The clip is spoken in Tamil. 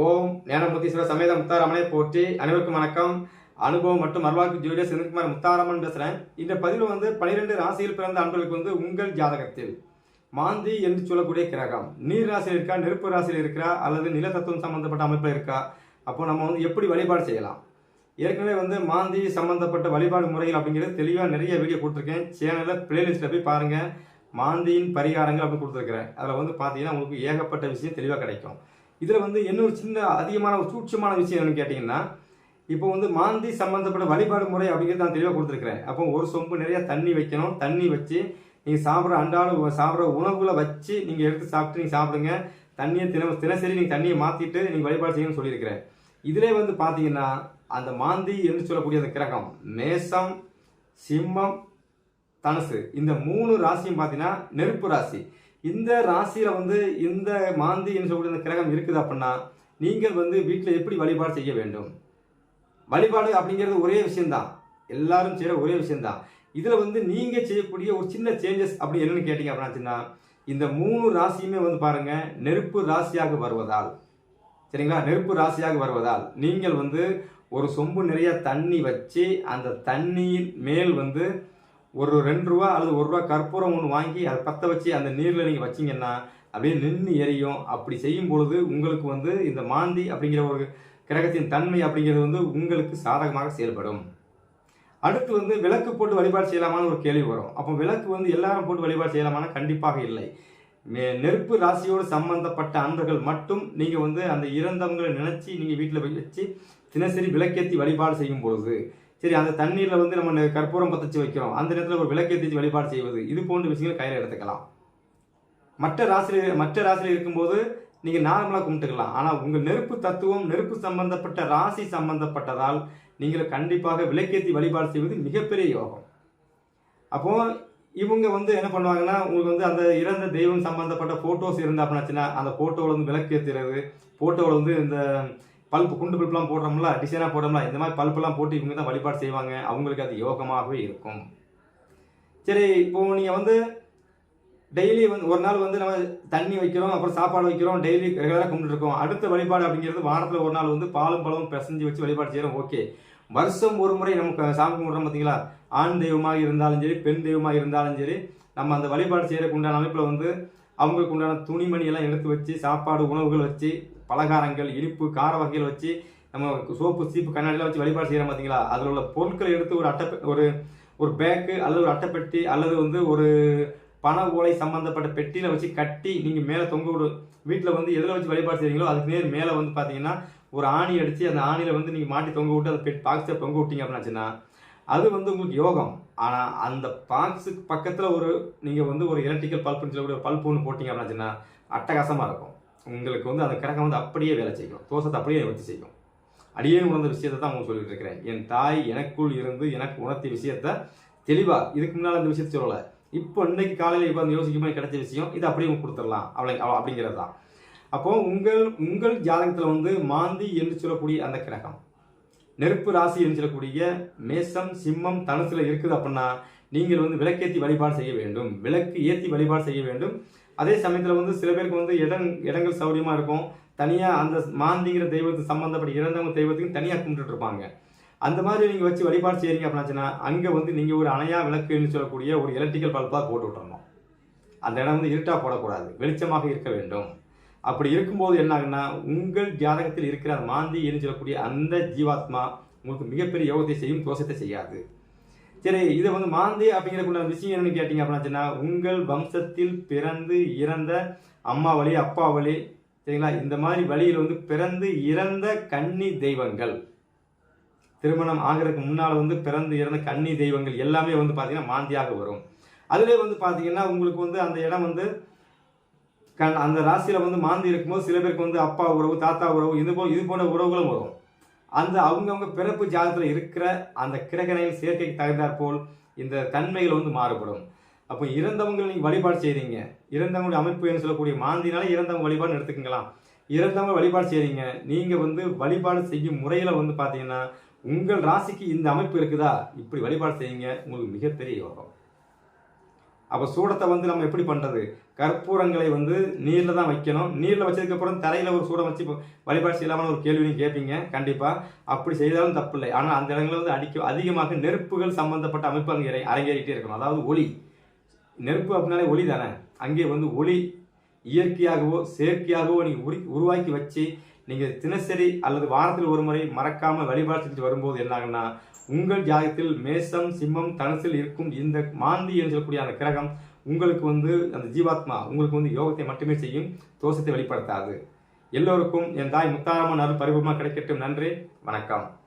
ஓம் ஞானமுத்தீஸ்வர சமேத முத்தாரமனை போற்றி. அனைவருக்கும் வணக்கம். அனுபவம் மற்றும் அருள்வாக்கு ஜூலியர் செந்தில்குமார் முத்தாராமன் பேசுகிறேன் இந்த பதிவில் வந்து பனிரெண்டு ராசியில் பிறந்த அன்பர்களுக்கு வந்து உங்கள் ஜாதகத்தில். மாந்தி என்று சொல்லக்கூடிய கிரகம். நீர் ராசியில் இருக்கா நெருப்பு ராசியில் இருக்கா அல்லது நிலத்தத்துவம் சம்பந்தப்பட்ட அமைப்பில் இருக்கா? அப்போ நம்ம வந்து எப்படி வழிபாடு செய்யலாம்? ஏற்கனவே வந்து மாந்தி சம்பந்தப்பட்ட வழிபாடு முறைகள் அப்படிங்கிறது தெளிவாக நிறைய வீடியோ கொடுத்துருக்கேன். சேனலில் பிளேலிஸ்ட்டில் போய் பாருங்கள் மாந்தியின் பரிகாரங்கள் அப்படின்னு கொடுத்துருக்குறேன். அதில் வந்து பார்த்தீங்கன்னா உங்களுக்கு ஏகப்பட்ட விஷயம் தெளிவாக கிடைக்கும். இதில் வந்து இன்னொரு சின்ன அதிகமான ஒரு சூட்சமான விஷயம் என்னன்னு கேட்டிங்கன்னா இப்போ வந்து மாந்தி சம்மந்தப்பட்ட வழிபாடு முறை அப்படிங்கிறது நான் தெளிவாக கொடுத்துருக்குறேன். அப்போ ஒரு சொம்பு நிறைய தண்ணி வைக்கணும். தண்ணி வச்சு நீங்கள் சாப்பிட்ற அன்றாட சாப்பிட்ற உணவுகளை வச்சு நீங்கள் எடுத்து சாப்பிட்டு நீங்கள் சாப்பிடுங்க. தண்ணியை தினம் தினசரி நீங்கள் தண்ணியை மாற்றிட்டு நீங்கள் வழிபாடு செய்யணும்னு சொல்லியிருக்கிறேன். இதிலே வந்து பார்த்தீங்கன்னா அந்த மாந்தி என்று சொல்லக்கூடிய அந்த கிரகம் மேசம் சிம்மம் தனுசு இந்த மூணு ராசியும் பார்த்தீங்கன்னா நெருப்பு ராசி. இந்த ராசியில் வந்து இந்த மாந்தி என்று சொல்லக்கூடிய இந்த கிரகம் இருக்குது அப்படின்னா நீங்கள் வந்து வீட்டில் எப்படி வழிபாடு செய்ய வேண்டும்? வழிபாடு அப்படிங்கிறது ஒரே விஷயம்தான். எல்லாரும் செய்கிற ஒரே விஷயம்தான். இதில் வந்து நீங்கள் செய்யக்கூடிய ஒரு சின்ன சேஞ்சஸ் அப்படி என்னென்னு கேட்டிங்க அப்படின்னா இந்த மூணு ராசியுமே வந்து பாருங்கள் நெருப்பு ராசியாக வருவதால். சரிங்களா? நெருப்பு ராசியாக வருவதால் நீங்கள் வந்து ஒரு சொம்பு நிறைய தண்ணி வச்சு அந்த தண்ணியின் மேல் வந்து ஒரு ரெண்டு ரூபா அல்லது ஒரு ரூபா கற்பூரம் ஒன்று வாங்கி அதை பற்ற வச்சு அந்த நீரில் நீங்கள் வச்சிங்கன்னா அப்படியே நின்று எரியும். அப்படி செய்யும் பொழுது உங்களுக்கு வந்து இந்த மாந்தி அப்படிங்கிற ஒரு கிரகத்தின் தன்மை அப்படிங்கிறது வந்து உங்களுக்கு சாதகமாக செயல்படும். அடுத்து வந்து விளக்கு போட்டு வழிபாடு செய்யலாமான்னு ஒரு கேள்வி வரும். அப்போ விளக்கு வந்து எல்லாரும் போட்டு வழிபாடு செய்யலாமான்னா கண்டிப்பாக இல்லை. நெருப்பு ராசியோடு சம்பந்தப்பட்ட அன்பர்கள் மட்டும் நீங்கள் வந்து அந்த இறந்தவங்களை நினச்சி நீங்கள் வீட்டில் வச்சு தினசரி விளக்கேற்றி வழிபாடு செய்யும் பொழுது சரி அந்த தண்ணீரில் வந்து நம்ம கற்பூரம் பத்தச்சு வைக்கிறோம். அந்த நேரத்தில் ஒரு விளக்கேற்றி வழிபாடு செய்வது. இது போன்ற விஷயங்களை கையில் எடுத்துக்கலாம். மற்ற ராசியில் மற்ற ராசியில் இருக்கும்போது நீங்கள் நார்மலாக கும்பிட்டுக்கலாம். ஆனால் உங்கள் நெருப்பு தத்துவம் நெருப்பு சம்பந்தப்பட்ட ராசி சம்பந்தப்பட்டதால் நீங்கள் கண்டிப்பாக விளக்கேற்றி வழிபாடு செய்வது மிகப்பெரிய யோகம். அப்போ இவங்க வந்து என்ன பண்ணுவாங்கன்னா உங்களுக்கு வந்து அந்த இறந்த தெய்வம் சம்பந்தப்பட்ட ஃபோட்டோஸ் இருந்தா அப்படின்னாச்சுன்னா அந்த ஃபோட்டோவில் வந்து விளக்கேற்றுறது ஃபோட்டோவில் வந்து இந்த பல்ப் குண்டு பல்ப்லாம் போடுறோம்ல டிசைனாக போடுறோம்ல இந்த மாதிரி பல்பெல்லாம் போட்டு இவங்க தான் வழிபாடு செய்வாங்க. அவங்களுக்கு அது யோகமாகவே இருக்கும். சரி இப்போது நீங்கள் வந்து டெய்லி வந்து ஒரு நாள் வந்து நம்ம தண்ணி வைக்கிறோம் அப்புறம் சாப்பாடு வைக்கிறோம் டெய்லி ரெகுலராக கும்பிட்டுருக்கோம் அடுத்த வழிபாடு அப்படிங்கிறது வாரத்தில் ஒரு நாள் வந்து பாலும் பழமும் பிசைஞ்சு வச்சு வழிபாடு செய்கிறோம் ஓகே. வருஷம் ஒரு முறை நமக்கு சாமி கும்பிட்றோம் பார்த்தீங்களா ஆண் தெய்வமாக இருந்தாலும் சரி பெண் தெய்வமாக இருந்தாலும் சரி நம்ம அந்த வழிபாடு செய்கிறக்குண்டான உண்டான அமைப்பில் வந்து அவங்களுக்கு உண்டான துணிமணி எல்லாம் எடுத்து வச்சு சாப்பாடு உணவுகள் வச்சு பலகாரங்கள் இனிப்பு கார வகைகள் வச்சு நம்ம சோப்பு சீப்பு கண்ணாடிலாம் வச்சு வழிபாடு செய்கிறோம் பார்த்தீங்களா அதில் உள்ள பொருட்களை எடுத்து ஒரு அட்டை ஒரு ஒரு பேக்கு அல்லது ஒரு அட்டைப்பெட்டி அல்லது வந்து ஒரு பண ஓலை சம்பந்தப்பட்ட பெட்டியில் வச்சு கட்டி நீங்கள் மேலே தொங்க விடு வீட்டில் வந்து எதில் வச்சு வழிபாடு செய்கிறீங்களோ அதுக்கு நேர் மேலே வந்து பார்த்தீங்கன்னா ஒரு ஆணி அடித்து அந்த ஆணியில் வந்து நீங்கள் மாட்டி தொங்க விட்டு அந்த பெட் பாக்ஸை தொங்க விட்டீங்க அப்படின்னாச்சுன்னா அது வந்து உங்களுக்கு யோகம். ஆனால் அந்த பாக்ஸுக்கு பக்கத்தில் ஒரு நீங்கள் வந்து ஒரு எலக்ட்ரிக்கல் பல்ப்புன்னு சொல்லக்கூடிய ஒரு பல்ப் ஒன்று போட்டீங்க அப்படின்னாச்சுன்னா அட்டகாசமாக இருக்கும். உங்களுக்கு வந்து அந்த கிரகம் வந்து அப்படியே வேலை செய்யும். தோசத்தை அப்படியே வச்சு செய்யும். அடியே உணர்ந்த விஷயத்தை தான் உங்களுக்கு சொல்லிட்டு இருக்கிறேன். என் தாய் எனக்குள் இருந்து எனக்கு உணர்த்திய விஷயத்த தெளிவாக இதுக்கு முன்னால் அந்த விஷயத்தை சொல்லலை. இப்போ இன்னைக்கு காலையில் இப்போ அந்த யோசிக்கும்போது கிடைச்ச விஷயம் இது அப்படியே உங்களுக்கு கொடுத்துடலாம். அவளை அப்படிங்கிறது தான். அப்போது உங்கள் உங்கள் ஜாதகத்தில் வந்து மாந்தி என்று சொல்லக்கூடிய அந்த கிரகம். நெருப்பு ராசி என்று சொல்லக்கூடிய மேசம் சிம்மம் தனுசுல இருக்குது அப்படின்னா நீங்கள் வந்து விளக்கேற்றி வழிபாடு செய்ய வேண்டும். விளக்கு ஏற்றி வழிபாடு செய்ய வேண்டும். அதே சமயத்தில் வந்து சில பேருக்கு வந்து இடம் இடங்கள் சௌரியமாக இருக்கும். தனியாக அந்த மாந்திங்கிற தெய்வத்துக்கு சம்மந்தப்பட்ட இறந்தவங்க தெய்வத்துக்கும் தனியாக கும்பிட்டு இருப்பாங்க. அந்த மாதிரி நீங்கள் வச்சு வழிபாடு செய்கிறீங்க அப்படின்னாச்சுன்னா அங்கே வந்து நீங்கள் ஒரு அணையா விளக்குன்னு சொல்லக்கூடிய ஒரு எலக்ட்ரிக்கல் பல்பாக போட்டு விட்டுறணும். அந்த இடம் வந்து இருட்டாக போடக்கூடாது. வெளிச்சமாக இருக்க வேண்டும். அப்படி இருக்கும்போது என்ன ஆகுன்னா உங்கள் ஜாதகத்தில் இருக்கிற அந்த மாந்தி என்று சொல்லக்கூடிய அந்த ஜீவாத்மா உங்களுக்கு மிகப்பெரிய யோகத்தை செய்யும் தோஷத்தை செய்யாது. சரி இதை வந்து மாந்தி அப்படிங்கிற விஷயம் என்னன்னு கேட்டீங்க அப்படின்னா உங்கள் வம்சத்தில் பிறந்து இறந்த அம்மா வழி அப்பா வழி சரிங்களா? இந்த மாதிரி வழியில் வந்து பிறந்து இறந்த கன்னி தெய்வங்கள். திருமணம் ஆகிறதுக்கு முன்னால் வந்து பிறந்து இறந்த கன்னி தெய்வங்கள் எல்லாமே வந்து பார்த்தீங்கன்னா மாந்தியாக வரும். அதிலே வந்து பார்த்தீங்கன்னா உங்களுக்கு வந்து அந்த இடம் வந்து கண் அந்த ராசியில் வந்து மாந்தி இருக்கும்போது சில பேருக்கு வந்து அப்பா உறவு தாத்தா உறவு இது போ இது போன்ற உறவுகளும் வரும். அந்த அவங்கவுங்க பிறப்பு ஜாதகத்தில் இருக்கிற அந்த கிரகணையின் சேர்க்கைக்கு தகுந்தாற் போல் இந்த தன்மைகள் வந்து மாறுபடும். அப்போ இறந்தவங்க நீங்கள் வழிபாடு செய்கிறீங்க இறந்தவங்களுடைய அமைப்பு என்று சொல்லக்கூடிய? மாந்தினால இறந்தவங்க வழிபாடு எடுத்துக்கலாம் இறந்தவங்க வழிபாடு செய்கிறீங்க நீங்கள் வந்து வழிபாடு செய்யும் முறையில் வந்து பார்த்தீங்கன்னா உங்கள் ராசிக்கு இந்த அமைப்பு இருக்குதா? இப்படி வழிபாடு செய்யுங்க. உங்களுக்கு மிகப்பெரிய யோகம். அப்போ சூடத்தை வந்து நம்ம எப்படி பண்ணுறது கற்பூரங்களை வந்து நீரில் தான் வைக்கணும். நீரில் வச்சதுக்கப்புறம் தரையில் ஒரு சூடம் வச்சு இப்போ வழிபாடு செய்யலாமல் ஒரு கேள்வியும் கேட்பீங்க கண்டிப்பாக அப்படி செய்தாலும் தப்பில்லை ஆனால் அந்த இடங்களில் வந்து அடிக்க அதிகமாக நெருப்புகள் சம்பந்தப்பட்ட அமைப்பு அங்கே அரங்கேறிட்டே இருக்கணும். அதாவது ஒளி. நெருப்பு அப்படின்னாலே ஒளி தானே? அங்கே வந்து ஒளி இயற்கையாகவோ செயற்கையாகவோ நீங்கள் உரி உருவாக்கி வச்சு நீங்கள் தினசரி அல்லது வாரத்தில் ஒரு முறை மறக்காமல் வழிபாடு செஞ்சுட்டு வரும்போது என்னாகுன்னா உங்கள் ஜாதகத்தில் மேசம் சிம்மம் தனுசில் இருக்கும் இந்த மாந்தி என்று சொல்லக்கூடிய அந்த கிரகம் உங்களுக்கு வந்து அந்த ஜீவாத்மா உங்களுக்கு வந்து யோகத்தை மட்டுமே செய்யும் தோஷத்தை வெளிப்படுத்தாது. எல்லோருக்கும் என் தாய் முத்தாரமான அருள் கிடைக்கட்டும். நன்றி வணக்கம்.